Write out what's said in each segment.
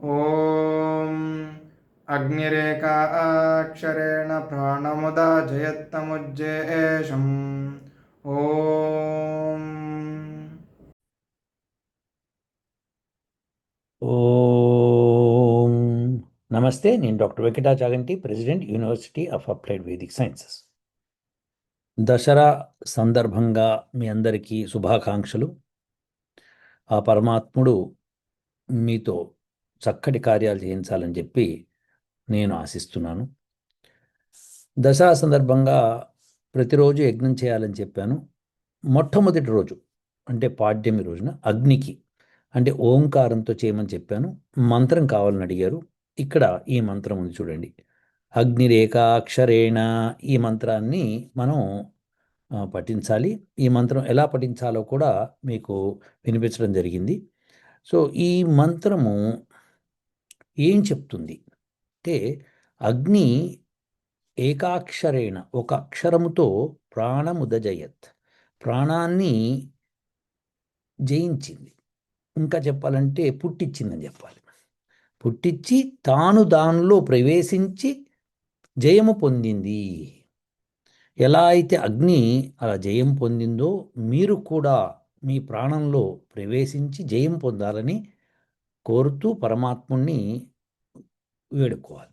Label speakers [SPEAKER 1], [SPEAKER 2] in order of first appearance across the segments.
[SPEAKER 1] ॐ अग्निरेखाक्षरेण प्राणमुदाजयत्तमुज्जेषम् ॐ
[SPEAKER 2] ఓం నమస్తే నేను doctor Venkata Chaganti president university of applied Vedic sciences Dasara సందర్భంగా మీ అందరికీ శుభాకాంక్షలు ఆ పరమాత్ముడు మీతో చక్కటి కార్యాలు చేయించాలని చెప్పి నేను ఆశిస్తున్నాను. దసరా సందర్భంగా ప్రతిరోజు యజ్ఞం చేయాలని చెప్పాను. మొట్టమొదటి రోజు అంటే పాడ్యమి రోజున అగ్నికి అంటే ఓంకారంతో చేయమని చెప్పాను. మంత్రం కావాలని అడిగారు. ఇక్కడ ఈ మంత్రం ఉంది చూడండి. అగ్నిరేఖాక్షరేణ ఈ మంత్రాన్ని మనం పఠించాలి. ఈ మంత్రం ఎలా పఠించాలో కూడా మీకు వినిపించడం జరిగింది. సో ఈ మంత్రము ఏం చెప్తుంది? అంటే అగ్ని ఏకాక్షరేణ ఒక అక్షరముతో ప్రాణముదజయత్. ప్రాణాన్ని జయించింది. ఇంకా చెప్పాలంటే పుట్టించిందని చెప్పాలి. పుట్టించి తాను దానిలో ప్రవేశించి జయము పొందింది. ఎలా అయితే అగ్ని అలా జయం పొందిందో మీరు కూడా మీ ప్రాణంలో ప్రవేశించి జయం పొందాలని కోరుతూ పరమాత్ముణ్ణి వేడుకోవాలి.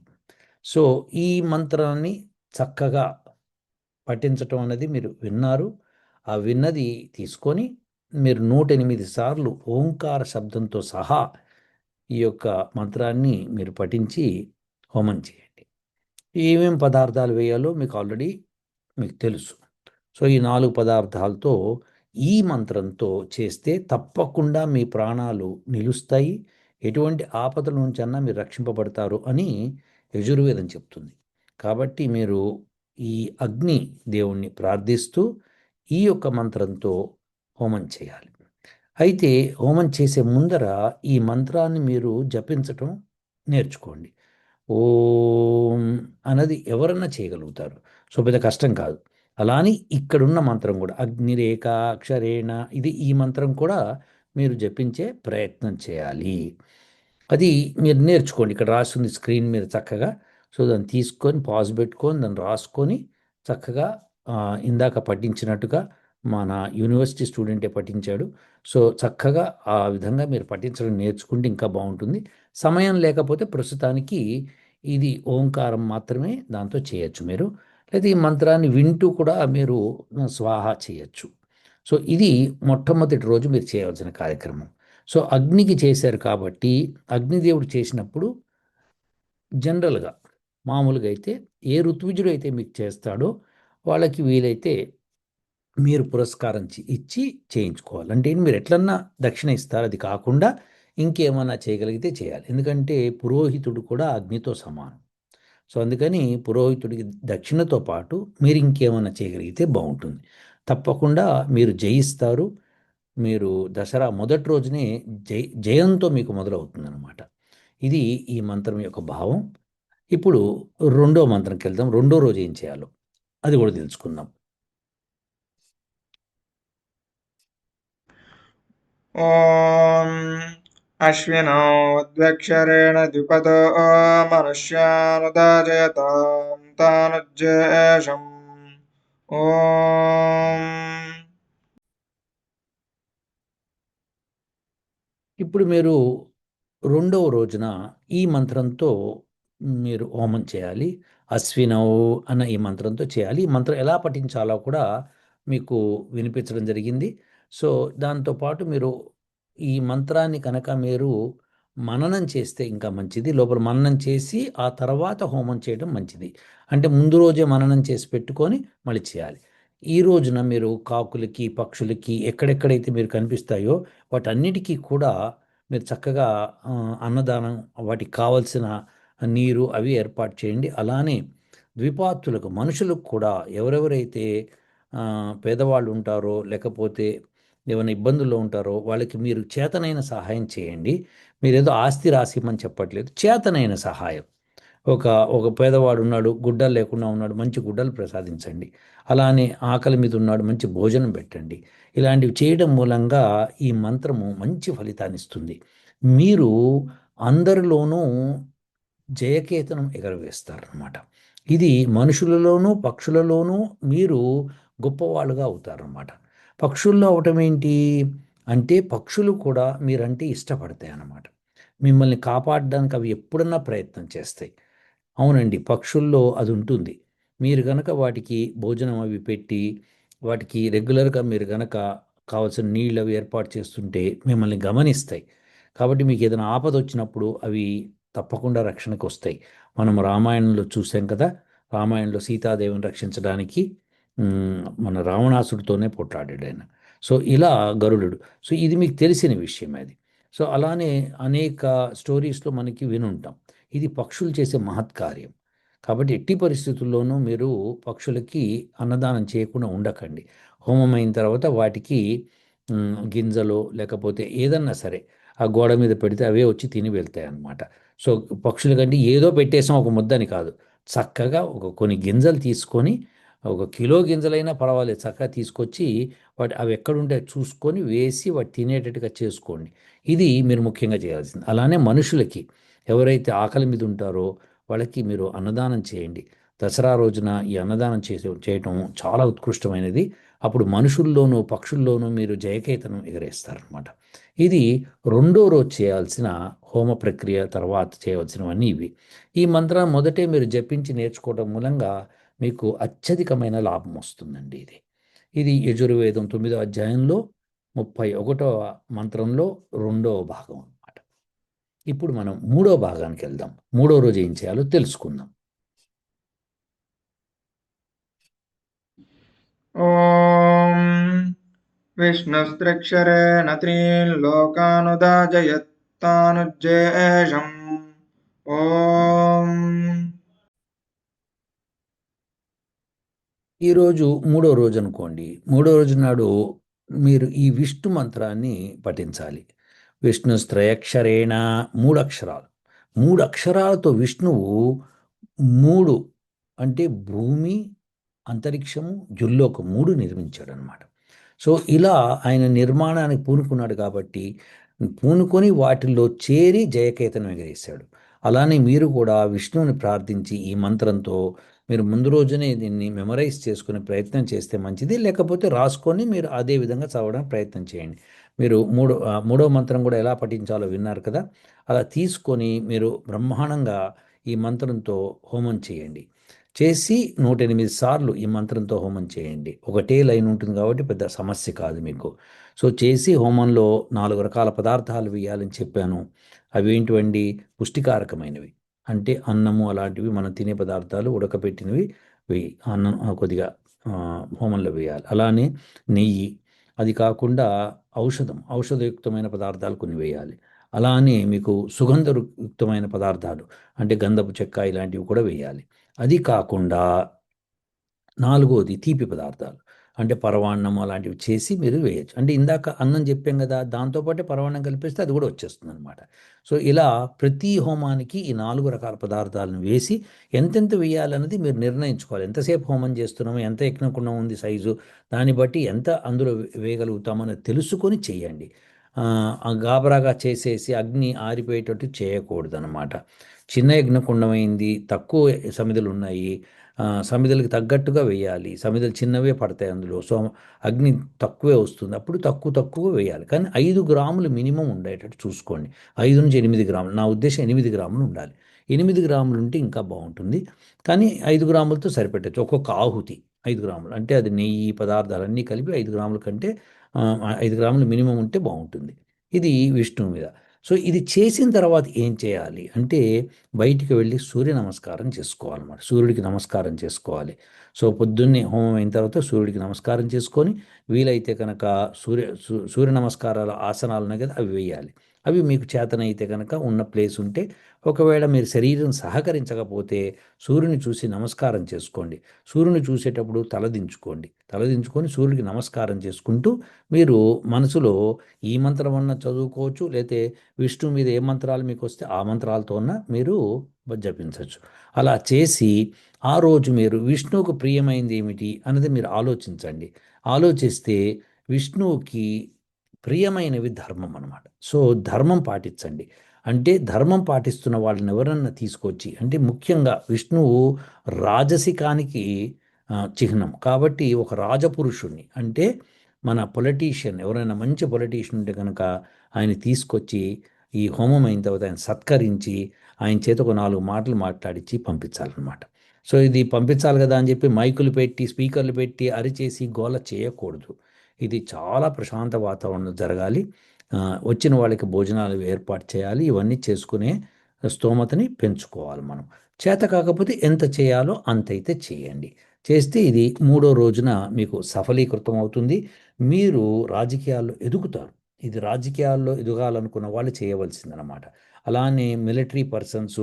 [SPEAKER 2] సో ఈ మంత్రాన్ని చక్కగా పఠించటం అనేది మీరు విన్నారు. ఆ విన్నది తీసుకొని మీరు నూట ఎనిమిది సార్లు ఓంకార శబ్దంతో సహా ఈ యొక్క మంత్రాన్ని మీరు పఠించి హోమం చేయండి. ఏమేం పదార్థాలు వేయాలో మీకు ఆల్రెడీ మీకు తెలుసు. సో ఈ నాలుగు పదార్థాలతో ఈ మంత్రంతో చేస్తే తప్పకుండా మీ ప్రాణాలు నిలుస్తాయి. ఎటువంటి ఆపదల నుంచన్నా మీరు రక్షింపబడతారు అని యజుర్వేదం చెప్తుంది. కాబట్టి మీరు ఈ అగ్ని దేవుణ్ణి ప్రార్థిస్తూ ఈ యొక్క మంత్రంతో హోమం చేయాలి. అయితే హోమం చేసే ముందర ఈ మంత్రాన్ని మీరు జపించటం నేర్చుకోండి. ఓం అన్నది ఎవరన్నా చేయగలుగుతారు. సో పెద్ద కష్టం కాదు. అలాని ఇక్కడున్న మంత్రం కూడా అగ్నిరేఖ అక్షరేణ ఇది ఈ మంత్రం కూడా మీరు జపించే ప్రయత్నం చేయాలి. అది మీరు నేర్చుకోండి. ఇక్కడ రాస్తుంది స్క్రీన్ మీద చక్కగా. సో దాన్ని తీసుకొని పాజ్ పెట్టుకొని దాన్ని రాసుకొని చక్కగా ఇందాక పఠించినట్టుగా మన యూనివర్సిటీ స్టూడెంటే పఠించాడు. సో చక్కగా ఆ విధంగా మీరు పఠించడం నేర్చుకుంటే ఇంకా బాగుంటుంది. సమయం లేకపోతే ప్రస్తుతానికి ఇది ఓంకారం మాత్రమే దాంతో చేయొచ్చు మీరు. లేదా ఈ మంత్రాన్ని వింటూ కూడా మీరు స్వాహ చేయొచ్చు. సో ఇది మొట్టమొదటి రోజు మీరు చేయవలసిన కార్యక్రమం. సో అగ్నికి చేశారు కాబట్టి అగ్నిదేవుడు చేసినప్పుడు జనరల్గా మామూలుగా అయితే ఏ ఋత్విజుడు అయితే మీకు చేస్తాడో వాళ్ళకి వీలైతే మీరు పురస్కారం చి- ఇచ్చి చేయించుకోవాలి. అంటే మీరు ఎట్లన్నా దక్షిణ ఇస్తారు. అది కాకుండా ఇంకేమన్నా చేయగలిగితే చేయాలి. ఎందుకంటే పురోహితుడు కూడా అగ్నితో సమానం. సో అందుకని పురోహితుడికి దక్షిణతో పాటు మీరు ఇంకేమన్నా చేయగలిగితే బాగుంటుంది. తప్పకుండా మీరు జయిస్తారు. మీరు దసరా మొదటి రోజునే జయ జయంతో మీకు మొదలవుతుంది అనమాట ఇది ఈ మంత్రం యొక్క భావం. ఇప్పుడు రెండో మంత్రంకి వెళ్దాం. రెండో రోజు ఏం చేయాలో అది కూడా తెలుసుకుందాం.
[SPEAKER 1] అశ్వినోద్వక్షరేణ ద్విపదో మనుష్యానుదాజయతాం తానుజ్జేషం
[SPEAKER 2] ఇప్పుడు మీరు రెండవ రోజున ఈ మంత్రంతో మీరు హోమం చేయాలి. అశ్వినవు అన్న ఈ మంత్రంతో చేయాలి. ఈ మంత్రం ఎలా పఠించాలో కూడా మీకు వినిపించడం జరిగింది. సో దాంతోపాటు మీరు ఈ మంత్రాన్ని కనుక మీరు మననం చేస్తే ఇంకా మంచిది లోపల మననం చేసి ఆ తర్వాత హోమం చేయడం మంచిది. అంటే ముందు రోజే మననం చేసి పెట్టుకొని మళ్ళీ చేయాలి. ఈ రోజున మీరు కాకులకి పక్షులకి ఎక్కడెక్కడైతే మీరు కనిపిస్తాయో వాటన్నిటికీ కూడా మీరు చక్కగా అన్నదానం వాటికి కావలసిన నీరు అవి ఏర్పాటు చేయండి. అలానే ద్విపాత్రులకు మనుషులకు కూడా ఎవరెవరైతే పేదవాళ్ళు ఉంటారో లేకపోతే ఏమైనా ఇబ్బందుల్లో ఉంటారో వాళ్ళకి మీరు చేతనైన సహాయం చేయండి. మీరు ఏదో ఆస్తి రాసిమని చెప్పట్లేదు. చేతనైన సహాయం. ఒక ఒక పేదవాడు ఉన్నాడు గుడ్డలు లేకుండా ఉన్నాడు మంచి గుడ్డలు ప్రసాదించండి. అలానే ఆకలి మీద ఉన్నాడు మంచి భోజనం పెట్టండి. ఇలాంటివి చేయడం మూలంగా ఈ మంత్రము మంచి ఫలితాన్ని ఇస్తుంది. మీరు అందరిలోనూ జయకేతనం ఎగరవేస్తారనమాట ఇది మనుషులలోనూ పక్షులలోనూ మీరు గొప్పవాళ్ళుగా అవుతారనమాట పక్షుల్లో అవటం ఏంటి? అంటే పక్షులు కూడా మీరంటే ఇష్టపడతాయి అన్నమాట. మిమ్మల్ని కాపాడడానికి అవి ఎప్పుడన్నా ప్రయత్నం చేస్తాయి. అవునండి పక్షుల్లో అది ఉంటుంది. మీరు గనక వాటికి భోజనం అవి పెట్టి వాటికి రెగ్యులర్గా మీరు గనక కావాల్సిన నీళ్ళు అవి ఏర్పాటు చేస్తుంటే మిమ్మల్ని గమనిస్తాయి. కాబట్టి మీకు ఏదైనా ఆపద వచ్చినప్పుడు అవి తప్పకుండా రక్షణకు వస్తాయి మనం రామాయణంలో చూసాం కదా రామాయణంలో సీతాదేవిని రక్షించడానికి మన రావణాసుడితోనే పోట్లాడాడు ఆయన. సో ఇలా గరుడు సో ఇది మీకు తెలిసిన విషయం అది. సో అలానే అనేక స్టోరీస్లో మనకి వినుంటాం. ఇది పక్షులు చేసే మహత్కార్యం. కాబట్టి ఎట్టి పరిస్థితుల్లోనూ మీరు పక్షులకి అన్నదానం చేయకుండా ఉండకండి. హోమం అయిన తర్వాత వాటికి గింజలు గింజలో లేకపోతే ఏదన్నా సరే ఆ గోడ మీద పెడితే అవే వచ్చి తిని వెళ్తాయి అన్నమాట. సో పక్షుల కంటే ఏదో పెట్టేసాం ఒక ముద్దని కాదు. చక్కగా ఒక కొన్ని గింజలు తీసుకొని ఒక కిలో గింజలైనా పర్వాలేదు. చక్కగా తీసుకొచ్చి వాటి అవి ఎక్కడుంటే చూసుకొని వేసి వాటి తినేటట్టుగా చేసుకోండి. ఇది మీరు ముఖ్యంగా చేయాల్సింది. అలానే మనుషులకి ఎవరైతే ఆకలి మీద ఉంటారో వాళ్ళకి మీరు అన్నదానం చేయండి. దసరా రోజున ఈ అన్నదానం చేసే చేయటం చాలా ఉత్కృష్టమైనది. అప్పుడు మనుషుల్లోనూ పక్షుల్లోనూ మీరు జయకేతనం ఎగరేస్తారనమాట ఇది రెండో రోజు చేయాల్సిన హోమ ప్రక్రియ తర్వాత చేయవలసినవన్నీ ఇవి. ఈ మంత్రాన్ని మొదటే మీరు జపించి నేర్చుకోవడం మూలంగా మీకు అత్యధికమైన లాభం వస్తుందండి ఇది. ఇది యజుర్వేదం తొమ్మిదో అధ్యాయంలో ముప్పై ఒకటవ మంత్రంలో రెండవ భాగం అనమాట ఇప్పుడు మనం మూడో భాగానికి వెళ్దాం. మూడో రోజు ఏం చేయాలో తెలుసుకుందాం.
[SPEAKER 1] ఓం విష్ణుస్త్రక్షరేణ త్రీన్ లోకానుదాజయత్తానుజ్జేషం. ఓం
[SPEAKER 2] ఈరోజు మూడో రోజు అనుకోండి. మూడో రోజు నాడు మీరు ఈ విష్ణు మంత్రాన్ని పఠించాలి. విష్ణు త్రయక్షరేణ మూడు అక్షరాలు మూడు అక్షరాలతో విష్ణువు మూడు అంటే భూమి అంతరిక్షము జుల్లోక మూడు నిర్మించాడు అనమాట సో ఇలా ఆయన నిర్మాణానికి పూనుకున్నాడు కాబట్టి పూనుకొని వాటిల్లో చేరి జయకేతనం ఎగరేశాడు. అలానే మీరు కూడా విష్ణువుని ప్రార్థించి ఈ మంత్రంతో మీరు ముందు రోజునే దీన్ని మెమరైజ్ చేసుకునే ప్రయత్నం చేస్తే మంచిది. లేకపోతే రాసుకొని మీరు అదే విధంగా చదవడానికి ప్రయత్నం చేయండి. మీరు మూడో మూడో మంత్రం కూడా ఎలా పఠించాలో విన్నారు కదా? అలా తీసుకొని మీరు బ్రహ్మాండంగా ఈ మంత్రంతో హోమం చేయండి. చేసి నూట ఎనిమిది సార్లు ఈ మంత్రంతో హోమం చేయండి. ఒకటే లైన్ ఉంటుంది కాబట్టి పెద్ద సమస్య కాదు మీకు. సో చేసి హోమంలో నాలుగు రకాల పదార్థాలు వేయాలని చెప్పాను. అవి ఏంటివండి? పుష్టికారకమైనవి. అంటే అన్నము అలాంటివి మనం తినే పదార్థాలు ఉడకపెట్టినవి వేయి. అన్నం కొద్దిగా హోమంలో వేయాలి. అలానే నెయ్యి. అది కాకుండా ఔషధం. ఔషధయుక్తమైన పదార్థాలు కొన్ని వేయాలి. అలానే మీకు సుగంధ యుక్తమైన పదార్థాలు అంటే గంధపు చెక్క ఇలాంటివి కూడా వేయాలి. అది కాకుండా నాలుగోది తీపి పదార్థాలు. అంటే పరవాన్నం అలాంటివి చేసి మీరు వేయచ్చు. అంటే ఇందాక అన్నం చెప్పాం కదా దాంతోపాటే పరవాన్నం కలిపిస్తే అది కూడా వచ్చేస్తుంది అనమాట సో ఇలా ప్రతి హోమానికి ఈ నాలుగు రకాల పదార్థాలను వేసి ఎంతెంత వేయాలన్నది మీరు నిర్ణయించుకోవాలి. ఎంతసేపు హోమం చేస్తున్నామో ఎంత ఎక్కినకుండా ఉంది సైజు దాన్ని బట్టి ఎంత అందులో వేయగలుగుతామని తెలుసుకొని చేయండి. గాబరాగా చేసేసి అగ్ని ఆరిపోయేటట్టు చేయకూడదు అనమాట చిన్న యజ్ఞకుండమైంది తక్కువ సమిధులు ఉన్నాయి సమిధులకు తగ్గట్టుగా వేయాలి. సమిధులు చిన్నవే పడతాయి అందులో. సో అగ్ని తక్కువే వస్తుంది. అప్పుడు తక్కువ తక్కువ వేయాలి. కానీ ఐదు గ్రాములు మినిమం ఉండేటట్టు చూసుకోండి. ఐదు నుంచి ఎనిమిది గ్రాములు. నా ఉద్దేశం ఎనిమిది గ్రాములు ఉండాలి. ఎనిమిది గ్రాములు ఉంటే ఇంకా బాగుంటుంది. కానీ ఐదు గ్రాములతో సరిపెట్టచ్చు. ఒక్కొక్క ఆహుతి ఐదు గ్రాములు. అంటే అది నెయ్యి పదార్థాలన్నీ కలిపి ఐదు గ్రాముల కంటే ఐదు గ్రాములు మినిమం ఉంటే బాగుంటుంది. ఇది విష్ణువు మీద. సో ఇది చేసిన తర్వాత ఏం చేయాలి అంటే బయటికి వెళ్ళి సూర్య నమస్కారం చేసుకోవాలన్నమాట. సూర్యుడికి నమస్కారం చేసుకోవాలి. సో పొద్దున్నే హోమం అయిన తర్వాత సూర్యుడికి నమస్కారం చేసుకొని వీలైతే కనుక సూర్య సూ- సూర్య నమస్కారాల ఆసనాలు ఉన్నాయి కదా అవి వేయాలి. అవి మీకు చేతనైతే కనుక ఉన్న ప్లేస్ ఉంటే ఒకవేళ మీరు శరీరం సహకరించకపోతే సూర్యుని చూసి నమస్కారం చేసుకోండి. సూర్యుని చూసేటప్పుడు తలదించుకోండి తలదించుకొని సూర్యుడికి నమస్కారం చేసుకుంటూ మీరు మనసులో ఈ మంత్రం అన్న చదువుకోవచ్చు లేతే విష్ణు మీద ఏ మంత్రాలు మీకు వస్తే ఆ మంత్రాలతో ఉన్న మీరు జపించవచ్చు. అలా చేసి ఆ రోజు మీరు విష్ణువుకు ప్రియమైంది ఏమిటి అన్నది మీరు ఆలోచించండి. ఆలోచిస్తే విష్ణువుకి ప్రియమైనవి ధర్మం అనమాట సో ధర్మం పాటించండి. అంటే ధర్మం పాటిస్తున్న వాళ్ళని ఎవరన్నా తీసుకొచ్చి అంటే ముఖ్యంగా విష్ణువు రాజసికానికి చిహ్నం. కాబట్టి ఒక రాజపురుషుణ్ణి అంటే మన పొలిటీషియన్ ఎవరైనా మంచి పొలిటీషియన్ ఉంటే కనుక ఆయన తీసుకొచ్చి ఈ హోమం అయిన తర్వాత ఆయన సత్కరించి ఆయన చేత ఒక నాలుగు మాటలు మాట్లాడించి పంపించాలన్నమాట. సో ఇది పంపించాలి కదా అని చెప్పి మైకులు పెట్టి స్పీకర్లు పెట్టి అరిచేసి గోల చేయకూడదు. ఇది చాలా ప్రశాంత వాతావరణం జరగాలి. వచ్చిన వాళ్ళకి భోజనాలు ఏర్పాటు చేయాలి. ఇవన్నీ చేసుకునే స్తోమతని పెంచుకోవాలి మనం. చేత కాకపోతే ఎంత చేయాలో అంతైతే చేయండి. చేస్తే ఇది మూడో రోజున మీకు సఫలీకృతం అవుతుంది. మీరు రాజకీయాల్లో ఎదుగుతారు. ఇది రాజకీయాల్లో ఎదగాలనుకున్న వాళ్ళు చేయవలసిందనమాట అలానే మిలిటరీ పర్సన్స్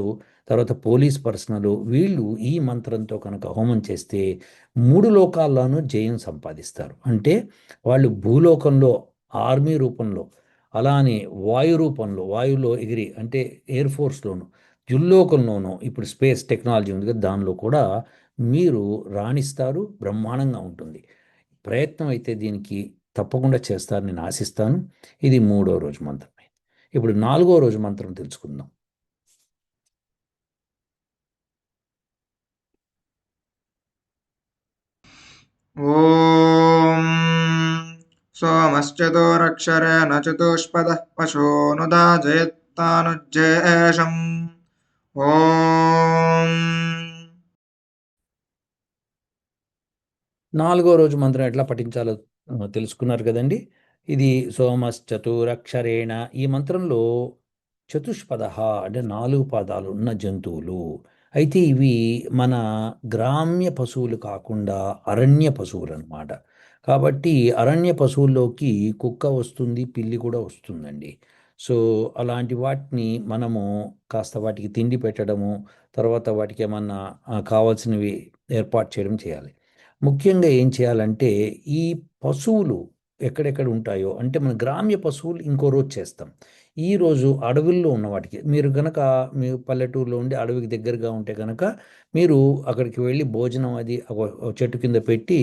[SPEAKER 2] తర్వాత పోలీస్ పర్సనలు వీళ్ళు ఈ మంత్రంతో కనుక హోమం చేస్తే మూడు లోకాల్లోనూ జయం సంపాదిస్తారు. అంటే వాళ్ళు భూలోకంలో ఆర్మీ రూపంలో అలానే వాయు రూపంలో వాయువులో ఎగిరి అంటే ఎయిర్ ఫోర్స్లోను యుల్లోకంలోనూ ఇప్పుడు స్పేస్ టెక్నాలజీ ఉంది కదా దానిలో కూడా మీరు రాణిస్తారు బ్రహ్మాండంగా ఉంటుంది. ప్రయత్నం అయితే దీనికి తప్పకుండా చేస్తారని నేను ఆశిస్తాను. ఇది మూడో రోజు మంత్రమే. ఇప్పుడు నాలుగో రోజు మంత్రం తెలుసుకుందాం.
[SPEAKER 1] ఓం సోమశ్చతురక్షరేణ చతుష్పద పశూనుదాజయత్తానుజ్జేషం. ఓం
[SPEAKER 2] నాలుగో రోజు మంత్రం ఎట్లా పఠించాలో తెలుసుకున్నారు కదండి. ఇది సోమశ్చతురక్షరేణ ఈ మంత్రంలో చతుష్పద అంటే నాలుగు పాదాలు ఉన్న జంతువులు. అయితే ఇవి మన గ్రామ్య పశువులు కాకుండా అరణ్య పశువులు అనమాట కాబట్టి అరణ్య పశువుల్లోకి కుక్క వస్తుంది పిల్లి కూడా వస్తుందండి. సో అలాంటి వాటిని మనము కాస్త వాటికి తిండి పెట్టడము తర్వాత వాటికి ఏమన్నా కావాల్సినవి ఏర్పాటు చేయడం చేయాలి. ముఖ్యంగా ఏం చేయాలంటే ఈ పశువులు ఎక్కడెక్కడ ఉంటాయో అంటే మన గ్రామ్య పశువులు ఇంకో రోజు చేస్తాం. ఈ రోజు అడవుల్లో ఉన్న వాటికి మీరు కనుక మీ పల్లెటూరులో ఉండి అడవికి దగ్గరగా ఉంటే కనుక మీరు అక్కడికి వెళ్ళి భోజనం అది ఒక చెట్టు కింద పెట్టి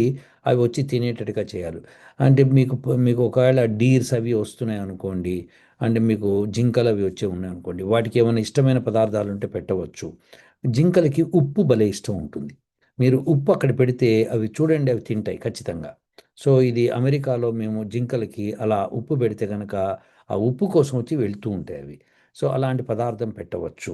[SPEAKER 2] అవి వచ్చి తినేటట్టుగా చేయాలి. అంటే మీకు మీకు ఒకవేళ డీర్స్ అవి వస్తున్నాయి అనుకోండి అంటే మీకు జింకలు అవి వచ్చే ఉన్నాయి అనుకోండి వాటికి ఏమైనా ఇష్టమైన పదార్థాలు ఉంటే పెట్టవచ్చు. జింకలకి ఉప్పు భలే ఇష్టం ఉంటుంది. మీరు ఉప్పు అక్కడ పెడితే అవి చూడండి అవి తింటాయి ఖచ్చితంగా. సో ఇది అమెరికాలో మేము జింకలకి అలా ఉప్పు పెడితే కనుక ఆ ఉప్పు కోసం వచ్చి వెళ్తూ ఉంటాయి అవి. సో అలాంటి పదార్థం పెట్టవచ్చు.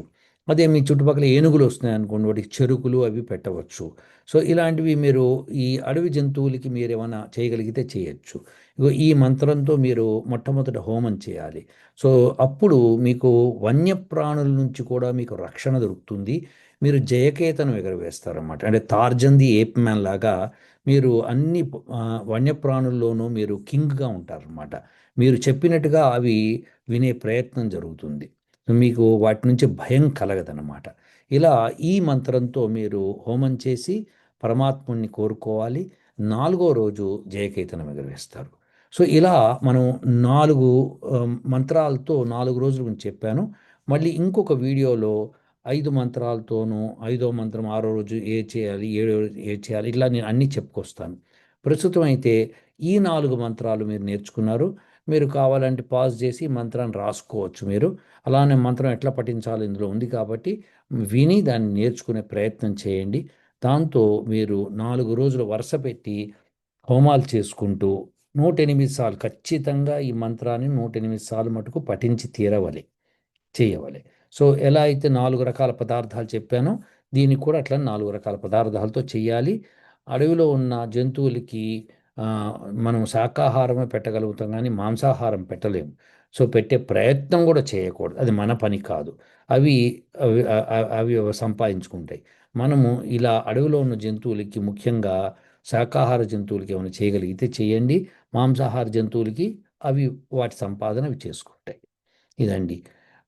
[SPEAKER 2] అదే మీ చుట్టుపక్కల ఏనుగులు వస్తున్నాయి అనుకోండి వాటికి చెరుకులు అవి పెట్టవచ్చు. సో ఇలాంటివి మీరు ఈ అడవి జంతువులకి మీరు ఏమైనా చేయగలిగితే చేయొచ్చు. ఇగో ఈ మంత్రంతో మీరు మొట్టమొదట హోమం చేయాలి. సో అప్పుడు మీకు వన్యప్రాణుల నుంచి కూడా మీకు రక్షణ దొరుకుతుంది. మీరు జయకేతనం ఎగరవేస్తారన్నమాట. అంటే తార్జంది ఏప్ మ్యాన్ లాగా మీరు అన్ని వన్యప్రాణుల్లోనూ మీరు కింగ్గా ఉంటారన్నమాట. మీరు చెప్పినట్టుగా అవి వినే ప్రయత్నం జరుగుతుంది. మీకు వాటి నుంచి భయం కలగదన్నమాట. ఇలా ఈ మంత్రంతో మీరు హోమం చేసి పరమాత్ముని కోరుకోవాలి. నాలుగో రోజు జయకేతనం ఎగరవేస్తారు. సో ఇలా మనం నాలుగు మంత్రాలతో నాలుగు రోజుల గురించి చెప్పాను. మళ్ళీ ఇంకొక వీడియోలో ఐదు మంత్రాలతోనూ ఐదో మంత్రం ఆరో రోజు ఏ చేయాలి ఏడో రోజు ఏ చేయాలి ఇట్లా నేను అన్నీ చెప్పుకొస్తాను. ప్రస్తుతం అయితే ఈ నాలుగు మంత్రాలు మీరు నేర్చుకున్నారు. మీరు కావాలంటే పాజ్ చేసి మంత్రాన్ని రాసుకోవచ్చు మీరు. అలానే మంత్రం ఎట్లా పఠించాలి ఇందులో ఉంది కాబట్టి విని దాన్ని నేర్చుకునే ప్రయత్నం చేయండి. దాంతో మీరు నాలుగు రోజులు వరుస పెట్టి హోమాలు చేసుకుంటూ నూట ఎనిమిది సార్లు ఖచ్చితంగా ఈ మంత్రాన్ని నూట ఎనిమిది సార్లు మటుకు పఠించి తీరవాలి చేయవలే. సో ఎలా అయితే నాలుగు రకాల పదార్థాలు చెప్పానో దీనికి కూడా అట్లా నాలుగు రకాల పదార్థాలతో చేయాలి అడవిలో ఉన్న జంతువులకి మనం శాకాహారమే పెట్టగలుగుతాం కానీ మాంసాహారం పెట్టలేము. సో పెట్టే ప్రయత్నం కూడా చేయకూడదు. అది మన పని కాదు. అవి అవి అవి సంపాదించుకుంటాయి. మనము ఇలా అడవిలో ఉన్న జంతువులకి ముఖ్యంగా శాకాహార జంతువులకి ఏమైనా చేయగలిగితే చేయండి. మాంసాహార జంతువులకి అవి వాటి సంపాదన అవి చేసుకుంటాయి. ఇదండి.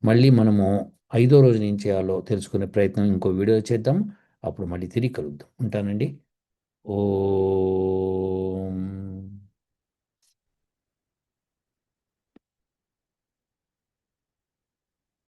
[SPEAKER 2] మళ్ళీ మనము ఐదో రోజున ఏం చేయాలో తెలుసుకునే ప్రయత్నం ఇంకో వీడియో చేద్దాం. అప్పుడు మళ్ళీ తిరిగి కలుద్దాం. ఉంటానండి. ఓ